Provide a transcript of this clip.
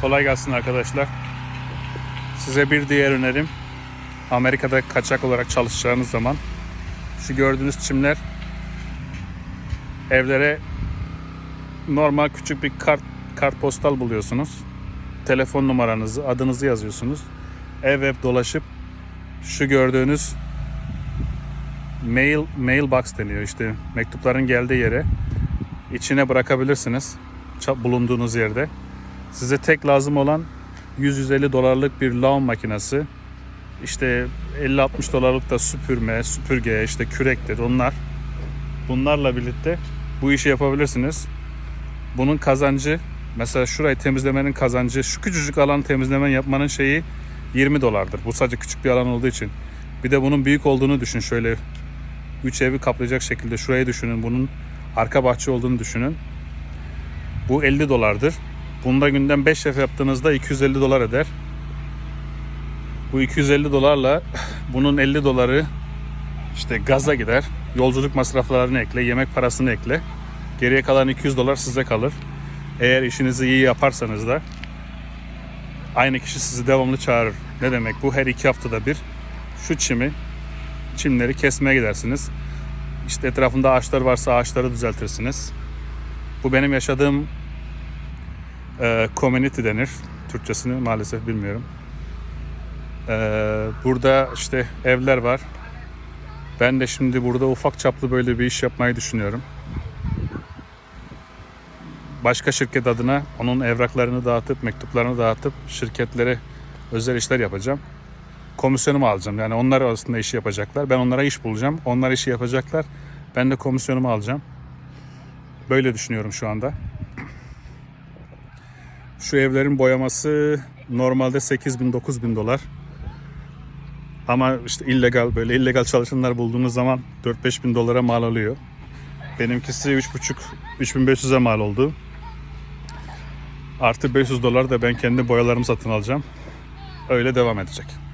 Kolay gelsin arkadaşlar. Size bir diğer önerim. Amerika'da kaçak olarak çalışacağınız zaman şu gördüğünüz çimler evlere normal küçük bir kart kartpostal buluyorsunuz. Telefon numaranızı, adınızı yazıyorsunuz. Ev ev dolaşıp şu gördüğünüz mail mailbox deniyor işte mektupların geldiği yere içine bırakabilirsiniz bulunduğunuz yerde. Size tek lazım olan 100-150 dolarlık bir lawn makinesi, işte 50-60 dolarlık da süpürme, süpürge, işte kürektir onlar. Bunlarla birlikte bu işi yapabilirsiniz. Bunun kazancı mesela şurayı temizlemenin kazancı şu küçücük alan temizlemen yapmanın şeyi 20 dolardır. Bu sadece küçük bir alan olduğu için. Bir de bunun büyük olduğunu düşün şöyle 3 evi kaplayacak şekilde şurayı düşünün. Bunun arka bahçe olduğunu düşünün. Bu 50 dolardır. Bunda günden 5 ev yaptığınızda 250 dolar eder. Bu 250 dolarla bunun 50 doları işte gaza gider. Yolculuk masraflarını ekle, yemek parasını ekle. Geriye kalan 200 dolar size kalır. Eğer işinizi iyi yaparsanız da aynı kişi sizi devamlı çağırır. Ne demek bu? Her iki haftada bir şu çimi, çimleri kesmeye gidersiniz. İşte etrafında ağaçlar varsa ağaçları düzeltirsiniz. Bu benim yaşadığım e, community denir. Türkçesini maalesef bilmiyorum. E, burada işte evler var. Ben de şimdi burada ufak çaplı böyle bir iş yapmayı düşünüyorum. Başka şirket adına onun evraklarını dağıtıp, mektuplarını dağıtıp şirketlere özel işler yapacağım. Komisyonumu alacağım. Yani onlar arasında işi yapacaklar. Ben onlara iş bulacağım. Onlar işi yapacaklar. Ben de komisyonumu alacağım. Böyle düşünüyorum şu anda. Şu evlerin boyaması normalde 8 bin 9 bin dolar. Ama işte illegal böyle illegal çalışanlar bulduğunuz zaman 4-5 bin dolara mal alıyor. Benimkisi 3,5 3500'e mal oldu. Artı 500 dolar da ben kendi boyalarımı satın alacağım. Öyle devam edecek.